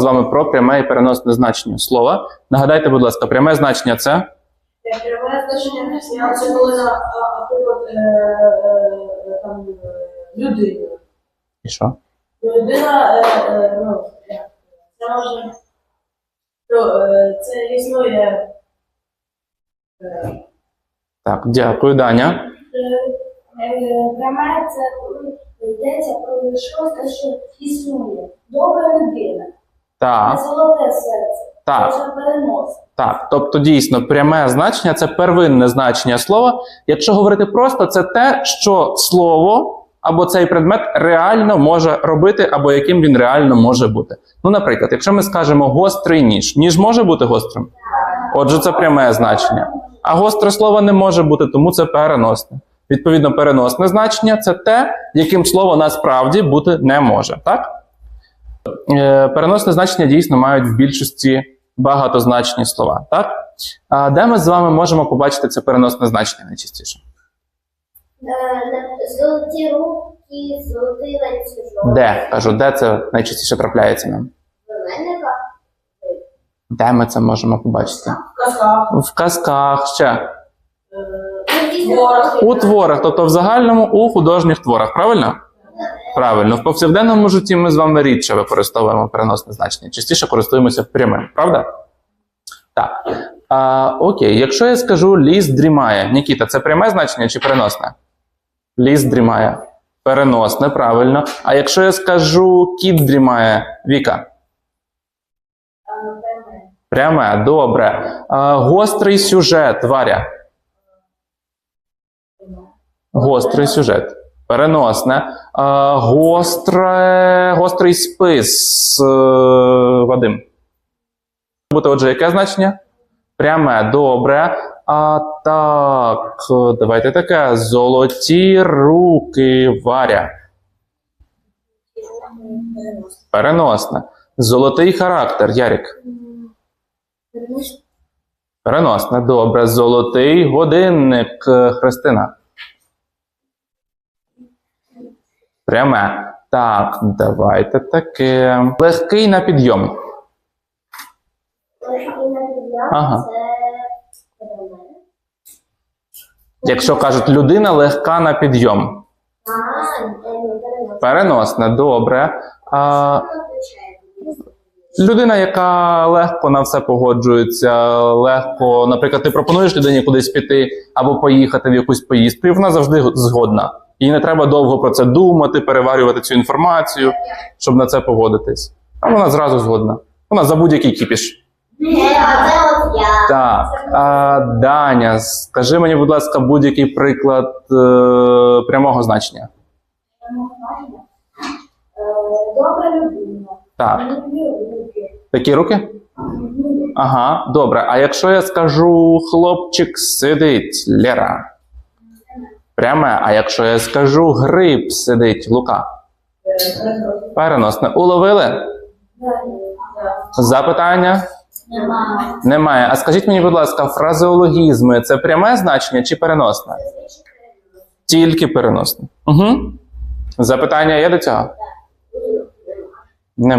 з вами про пряме і переносне значення слова. Нагадайте, будь ласка, пряме значення це Пряме значення я це коли, наприклад, е, е, там е, людина. і що? Людина, е, е, ну, це може, е, це існує. е, Так, дякую, Даня. Пряме це йдеться про щось, що існує. Добра людина. Так, Не золоте серце. так. Це перенос. Так, тобто дійсно пряме значення це первинне значення слова. Якщо говорити просто, це те, що слово або цей предмет реально може робити, або яким він реально може бути. Ну, наприклад, якщо ми скажемо гострий ніж, ніж може бути гострим? Отже, це пряме значення. А гостре слово не може бути, тому це переносне. Відповідно, переносне значення це те, яким слово насправді бути не може. Так? Е, переносне значення дійсно мають в більшості багатозначні слова. Так? А де ми з вами можемо побачити це переносне значення найчастіше? Золоті руки, золотий ланцюжок. Де? Кажу, де це найчастіше трапляється нам? Де ми це можемо побачити? В казках. В казках ще. е. У творах, тобто в загальному у художніх творах, правильно? Правильно, в повсякденному житті ми з вами рідше використовуємо переносне значення, частіше користуємося прямим, правда? Так. А, окей, якщо я скажу ліс дрімає, Нікіта, це пряме значення чи переносне? Ліс дрімає. Переносне, правильно. А якщо я скажу кіт дрімає, Віка? Пряме, добре. А, гострий сюжет, Варя. Гострий сюжет. Переносне. А, гостре, гострий спис. е, Вадим. Бути, отже, яке значення? Пряме, добре. А так, давайте таке. Золоті руки Варя. Переносне. Золотий характер, Ярік. Переносне, добре. Золотий годинник, е, Христина. Пряме. Так, давайте таке. Легкий на підйом. Ага. Якщо кажуть, людина легка на підйом. Переносне, добре. А, людина, яка легко на все погоджується, легко, наприклад, ти пропонуєш людині кудись піти або поїхати в якусь поїздку, і вона завжди згодна. Їй не треба довго про це думати, переварювати цю інформацію, щоб на це погодитись. А вона зразу згодна. Вона за будь-який кіпіш. Так, а, Даня, скажи мені, будь ласка, будь-який приклад е, прямого значення. Добра людина. Так, такі руки? Ага, добре. А якщо я скажу хлопчик сидить, Лера? Пряме. А якщо я скажу гриб сидить, Лука? Переносне. Уловили? Запитання? Немає. Немає. А скажіть мені, будь ласка, фразеологізми це пряме значення чи переносне? Тільки переносне. Угу. Запитання є до цього? Немає.